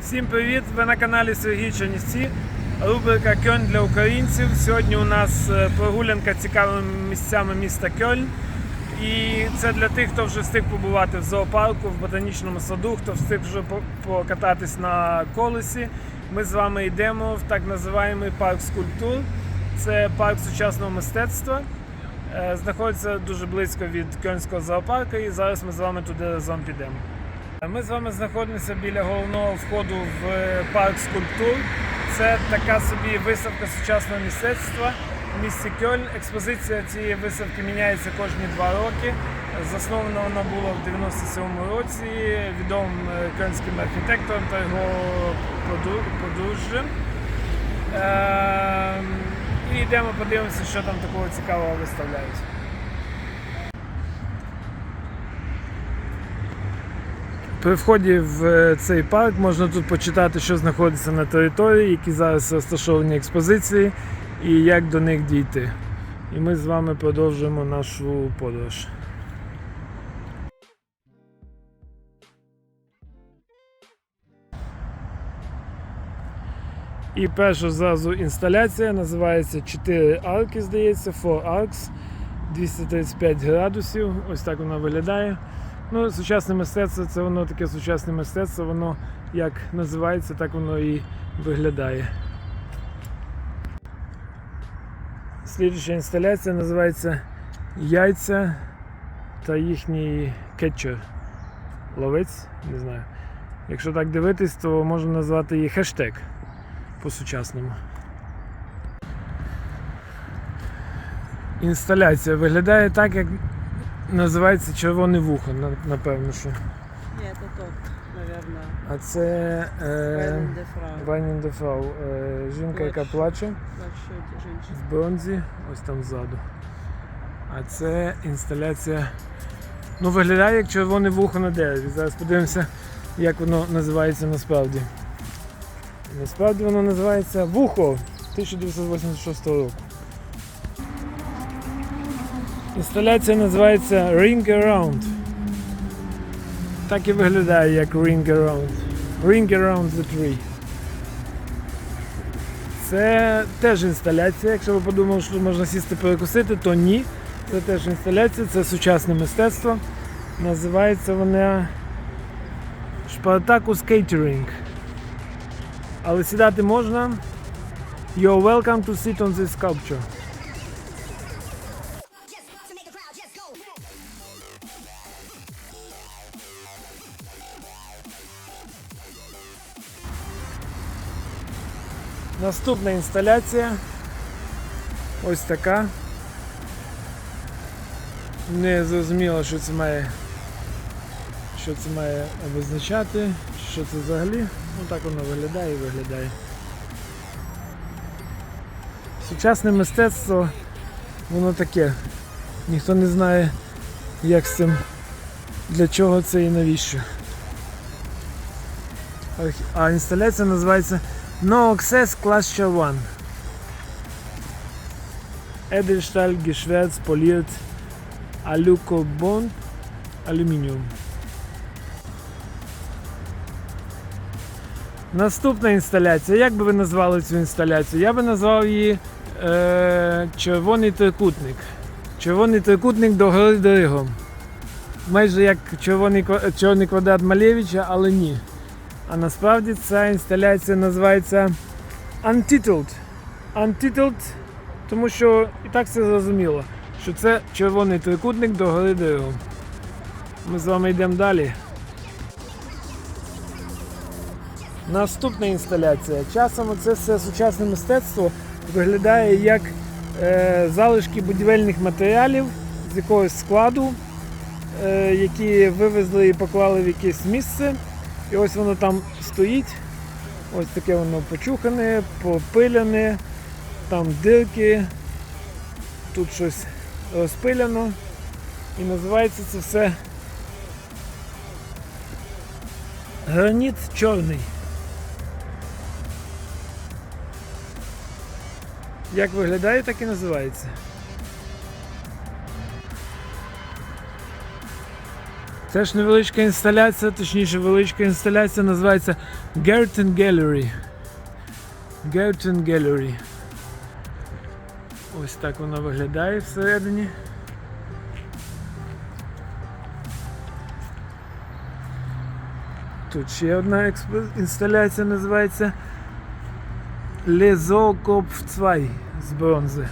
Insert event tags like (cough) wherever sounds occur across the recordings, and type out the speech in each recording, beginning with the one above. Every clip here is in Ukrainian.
Всім привіт! Ви на каналі Сергій Чернівці. Рубрика Кьольн для українців. Сьогодні у нас е, прогулянка цікавими місцями міста Кьольн. І це для тих, хто вже встиг побувати в зоопарку, в ботанічному саду, хто встиг вже покататись на колесі. Ми з вами йдемо в так називаємий парк скульптур. Це парк сучасного мистецтва. Е, Знаходиться дуже близько від Кьольнського зоопарку, і зараз ми з вами туди разом підемо. Ми з вами знаходимося біля головного входу в е, парк скульптур. Це така собі виставка сучасного мистецтва в місті Кьольн. Експозиція цієї виставки міняється кожні два роки. Заснована вона була в 97-му році відомим е, кьольнським архітектором та його подружжям. Ем, І йдемо подивимося, що там такого цікавого виставляють. При вході в е, цей парк можна тут почитати, що знаходиться на території, які зараз розташовані експозиції і як до них дійти. І ми з вами продовжуємо нашу подорож. І перша зразу інсталяція називається 4 арки, здається, 4 Arcs, 235 градусів. Ось так вона виглядає. Ну, сучасне мистецтво це воно таке сучасне мистецтво, воно як називається, так воно і виглядає. Слідуюча інсталяція називається Яйця та їхній кетчер. Ловець, не знаю. Якщо так дивитись, то можна назвати її хештег по-сучасному. Інсталяція виглядає так, як називається червоне вухо, на- напевно, що. Нет, это тот, наверное. А це е, Вайлен де Фрау. Вайнін де Фрау, е, жінка, яка Плач. плаче Вообще эти женщины. в бронзі, ось там ззаду. А це інсталяція. Ну, виглядає як червоне вухо на дереві. Зараз подивимося, як воно називається насправді. Насправді воно називається Вухо 1986 року. Інсталяція називається Ring Around. Так і виглядає як Ring Around. Ring Around the Tree. Це теж інсталяція. Якщо ви подумали, що можна сісти перекусити, то ні. Це теж інсталяція, це сучасне мистецтво. Називається вона Spartacus Catering. Але сідати можна. You're welcome to sit on this sculpture. Наступна інсталяція. Ось така. Не зрозуміло, що це має. Що це має обозначати, що це взагалі. Ну так воно виглядає і виглядає. Сучасне мистецтво, воно таке. Ніхто не знає, як з цим, для чого це і навіщо. А інсталяція називається No Access Cluster 1. Edelstahl geschwärzt poliert Alucobond Aluminium. Наступна інсталяція. Як би ви назвали цю інсталяцію? Я би назвав її е, Червоний трикутник. Червоний трикутник до гори Дригом. Майже як червоний, ква- чорний квадрат Малевича, але ні. А насправді ця інсталяція називається Untitled. Untitled, тому що і так все зрозуміло, що це червоний трикутник до гори. Ми з вами йдемо далі. Наступна інсталяція. Часом це все сучасне мистецтво виглядає як е, залишки будівельних матеріалів з якогось складу, е, які вивезли і поклали в якесь місце. І ось воно там стоїть. Ось таке воно почухане, попиляне, там дирки, тут щось розпиляно. І називається це все граніт чорний. Як виглядає, так і називається. Теж невеличка інсталяція, точніше величка інсталяція називається Gerton Gallery. Gerton Gallery. Ось так вона виглядає всередині. Тут ще одна експо- інсталяція називається Лезокопф 2 з бронзи.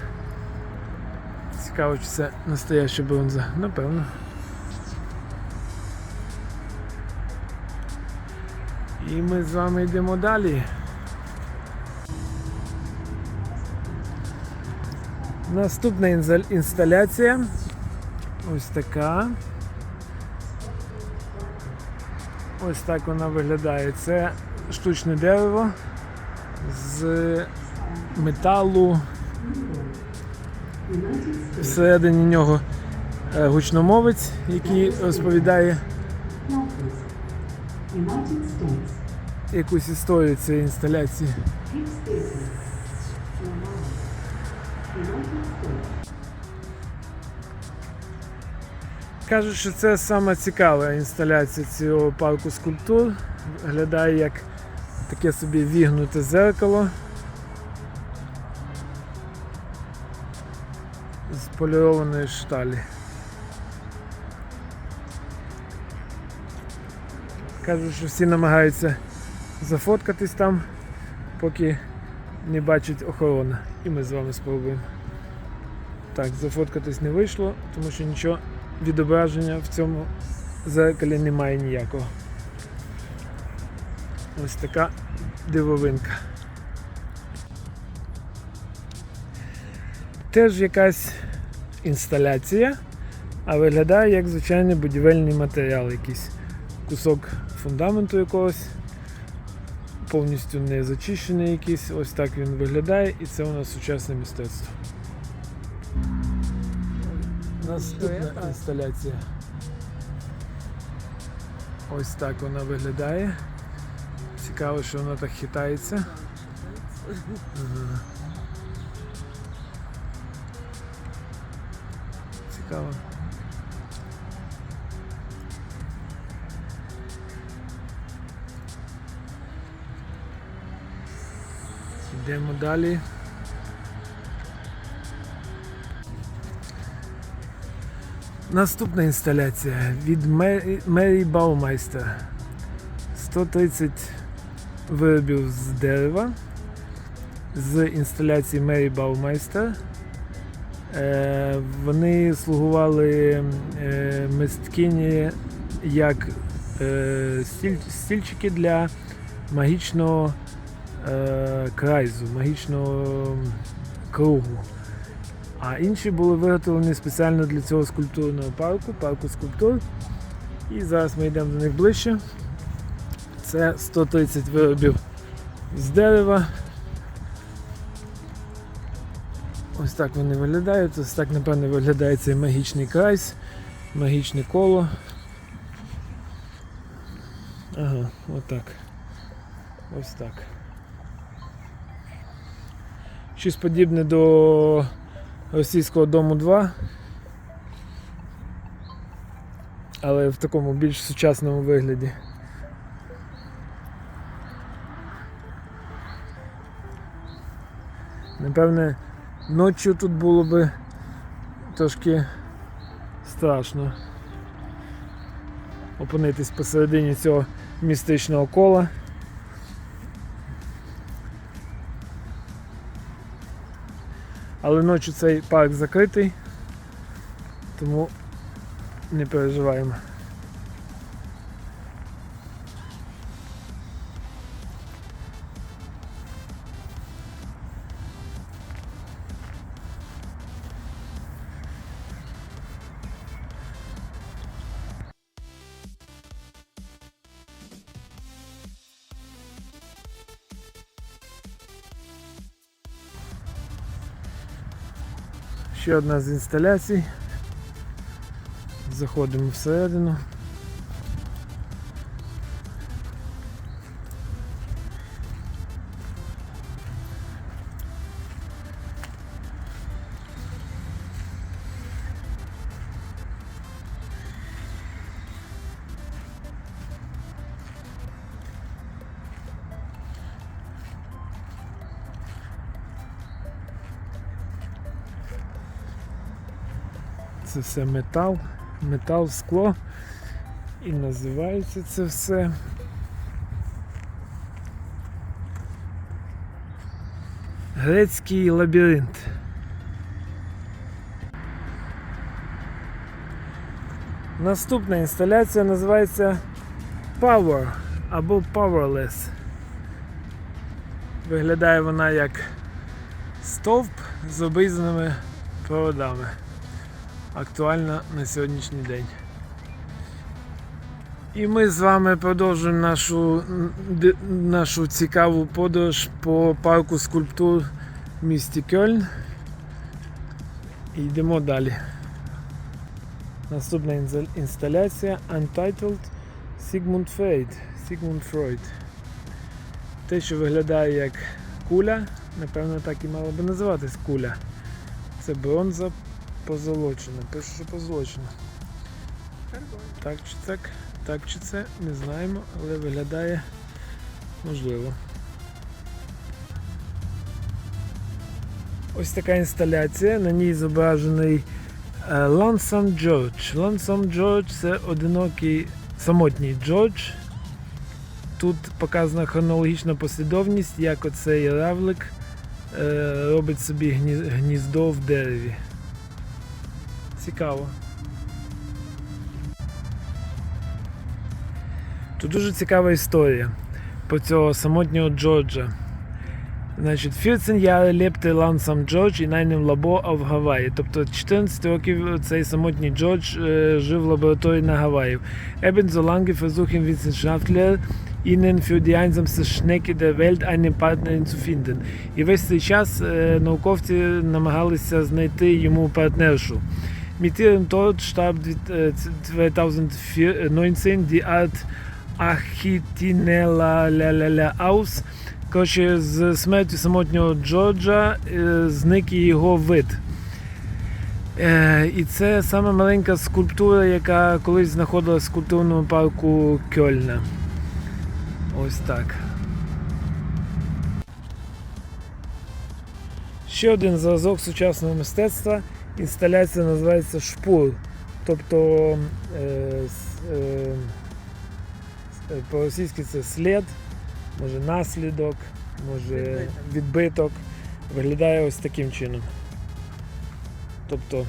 Цікаво, чи це настояща бронза. Напевно. І ми з вами йдемо далі. Наступна інсталяція. Ось така. Ось так вона виглядає. Це штучне дерево з металу. Всередині нього е, гучномовець, який розповідає United States. Якусь історію цієї інсталяції. Кажуть, що це саме цікава інсталяція цього парку скульптур. Виглядає як таке собі вігнуте зеркало. З полірованої шталі. Кажуть, що всі намагаються зафоткатись там, поки не бачить охорона. І ми з вами спробуємо. Так, зафоткатись не вийшло, тому що нічого відображення в цьому зеркалі немає ніякого. Ось така дивовинка. Теж якась інсталяція, а виглядає як звичайний будівельний матеріал якийсь. Кусок фундаменту якогось, повністю не зачищений якийсь. Ось так він виглядає, і це у нас сучасне мистецтво. Наступна інсталяція. Ось так вона виглядає. Цікаво, що вона так хитається. Ага. Цікаво. Йдемо далі. Наступна інсталяція від Мері, Баумайстер. 130 виробів з дерева з інсталяції Мері Баумайстер. Е, вони слугували е, мисткині як е, стільчики для магічного е, крайзу, магічного кругу. А інші були виготовлені спеціально для цього скульптурного парку, парку скульптур. І зараз ми йдемо до них ближче. Це 130 виробів з дерева. Ось так вони виглядають. Ось так, напевно, виглядає цей магічний крайс, магічне коло. Ага, отак. Ось так. Щось подібне до російського дому 2. Але в такому більш сучасному вигляді. Напевне, ночі тут було би трошки страшно опинитись посередині цього містичного кола. Але ночі цей парк закритий, тому не переживаємо. Ще одна з інсталяцій. Заходимо всередину. Це все метал, метал, скло. І називається це все. Грецький лабіринт. Наступна інсталяція називається Power або Powerless. Виглядає вона як стовп з обрізаними проводами. Актуальна на сьогоднішній день. І ми з вами продовжуємо нашу, нашу цікаву подорож по парку скульптур в місті Кьольн. І йдемо далі. Наступна інсталяція Untitled Sigmund Freud. Sigmund Freud. Те, що виглядає як куля, напевно, так і мало би називатись куля. Це бронза позолочена. Пишу, що позолочена. Так чи так, так чи це, не знаємо, але виглядає можливо. Ось така інсталяція, на ній зображений е, Lonesome George. Lonesome George це одинокий самотній Джордж. Тут показана хронологічна послідовність, як оцей равлик е, робить собі гніздо в дереві. Цікаво. Тут дуже цікава історія про цього самотнього Джорджа. Значить, 14 Jahre lebte Langsam George in einem Labor auf Hawaii. Тобто 14 років цей самотній Джордж е, жив в лабораторії на Гаваї. Ebenso lange versuchen Wissenschaftler, ihnen für die einsamste Schnecke der Welt. І весь цей час е, науковці намагалися знайти йому партнершу. Mit ihrem Tod starb äh, 2019 die Art ля-ля-ля aus. Коротше, з смертю самотнього Джорджа е, зник і його вид. Е, і це саме маленька скульптура, яка колись знаходилась в скульптурному парку Кьольна. Ось так. Ще один зразок сучасного мистецтва. Інсталяція називається Шпур. Тобто е, е, е, по-російськи це слід, може наслідок, може Відбиток. Виглядає ось таким чином. Тобто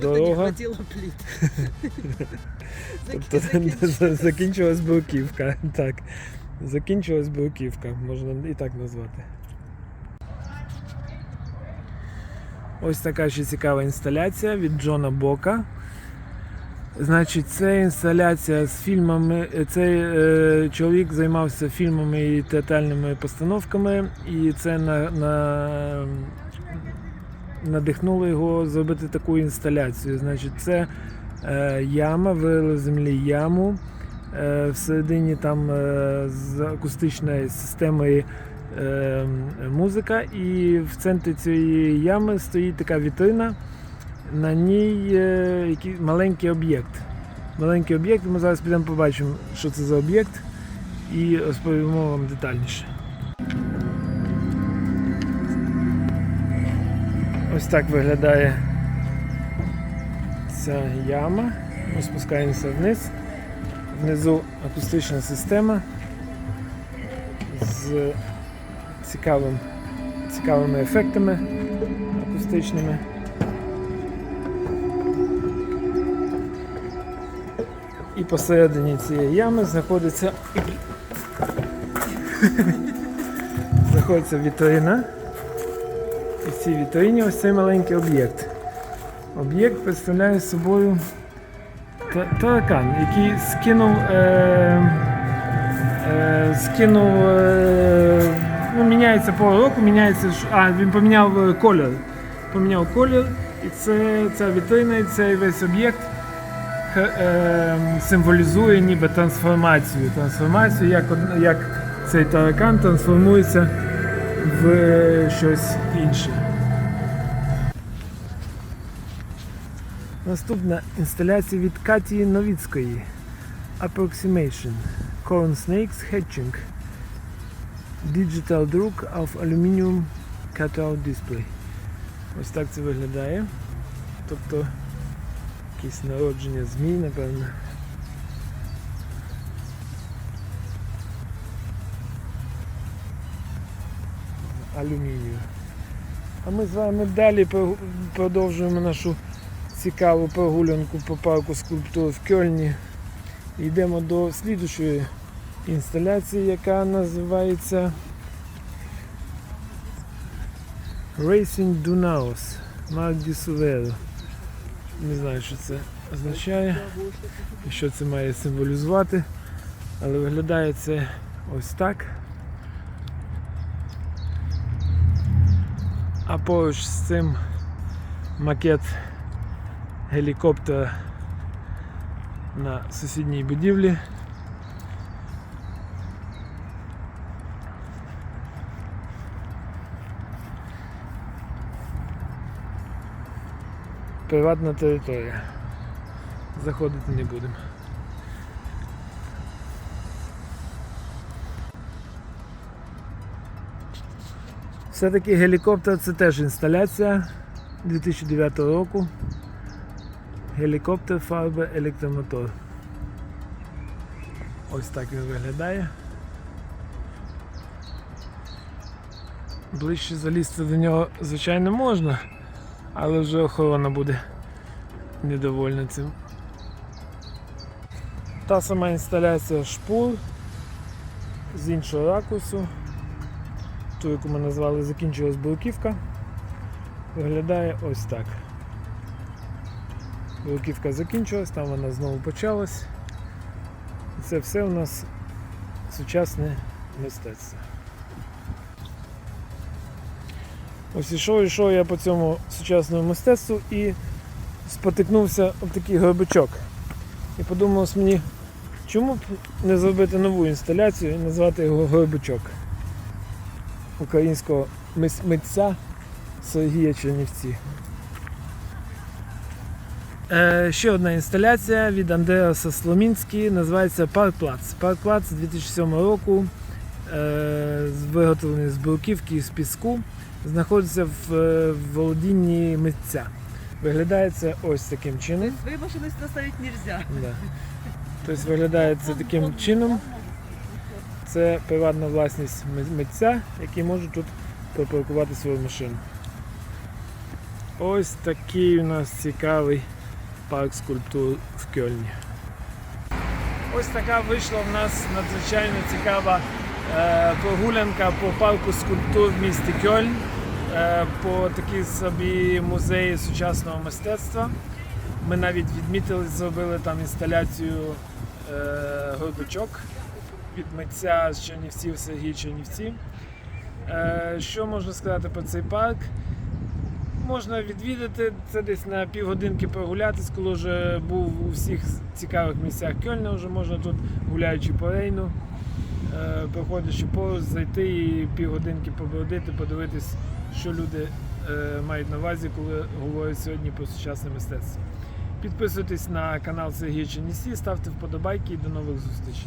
дорога. (laughs) Тобто (laughs) закінчилась бруківка. (laughs) Так. Закінчилась бруківка, можна і так назвати. Ось така ще цікава інсталяція від Джона Бока. Значить, це інсталяція з фільмами. Цей е, чоловік займався фільмами і театральними постановками, і це на, на, надихнуло його зробити таку інсталяцію. Значить, це е, яма, вирили в землі яму. Е, всередині там е, з акустичної системи е, музика, і в центрі цієї ями стоїть така вітрина. На ній е, який, маленький об'єкт. Маленький об'єкт, ми зараз підемо побачимо, що це за об'єкт, і розповімо вам детальніше. Ось так виглядає ця яма. Ми спускаємося вниз. Внизу акустична система з цікавим, цікавими ефектами акустичними. І посередині цієї ями знаходиться (laughs) знаходиться вітрина. І в цій вітрині ось цей маленький об'єкт. Об'єкт представляє собою та- таракан, який скинув, е, е, скинув, е, ну, міняється по року, міняється, а він поміняв е, колір. Поміняв колір, і це ця вітрина, і цей весь об'єкт е, символізує ніби трансформацію. Трансформацію, як, як цей таракан трансформується в е, щось інше. Наступна інсталяція від Каті Новіцької. Approximation. Corn Snakes Hatching. Digital друк of Aluminium Cutout Display. Ось так це виглядає. Тобто Якісь народження змій, напевно. Алюмінію. А ми з вами далі продовжуємо нашу цікаву прогулянку по парку скульптур в Кельні. Йдемо до слідущої інсталяції, яка називається Racing Dunaus Дюсуверо. Не знаю, що це означає і що це має символізувати, але виглядає це ось так. А поруч з цим макет гелікоптера на сусідній будівлі. Приватна територія. Заходити не будемо. Все-таки гелікоптер це теж інсталяція 2009 року. Гелікоптер, фарби, електромотор. Ось так він виглядає. Ближче залізти до нього, звичайно, можна, але вже охорона буде недовольна цим. Та сама інсталяція шпур з іншого ракурсу. Ту, яку ми назвали закінчилась бруківка. Виглядає ось так. Бруківка закінчилась, там вона знову почалась. Це все у нас сучасне мистецтво. Ось ішов, ішов я по цьому сучасному мистецтву і спотикнувся об такий горбичок. І подумалось мені, чому б не зробити нову інсталяцію і назвати його горбичок українського митця Сергія Чернівці. Е, ще одна інсталяція від Андреаса Сломінський, називається Парк Плац. Парк Плац 2007 року, е, виготовлений з бруківки і з піску, знаходиться в, е, володінні митця. Виглядає це ось таким чином. Сюда ставить нельзя. Да. Тобто виглядає це таким чином. Це приватна власність митця, який може тут припаркувати свою машину. Ось такий у нас цікавий парк скульптур в Кельні. Ось така вийшла в нас надзвичайно цікава е, прогулянка по парку скульптур в місті Кьольн, по такій собі музеї сучасного мистецтва. Ми навіть відмітили, зробили там інсталяцію е, горбачок від митця з Чернівців Сергій Чернівці. Е, що можна сказати про цей парк? Можна відвідати це десь на півгодинки прогулятись, коли вже був у всіх цікавих місцях Кельна, вже можна тут гуляючи по рейну, е, проходячи поруч, зайти і півгодинки побродити, подивитись, що люди е, мають на увазі, коли говорять сьогодні про сучасне мистецтво. Підписуйтесь на канал Сергія Ченісі, ставте вподобайки і до нових зустрічей.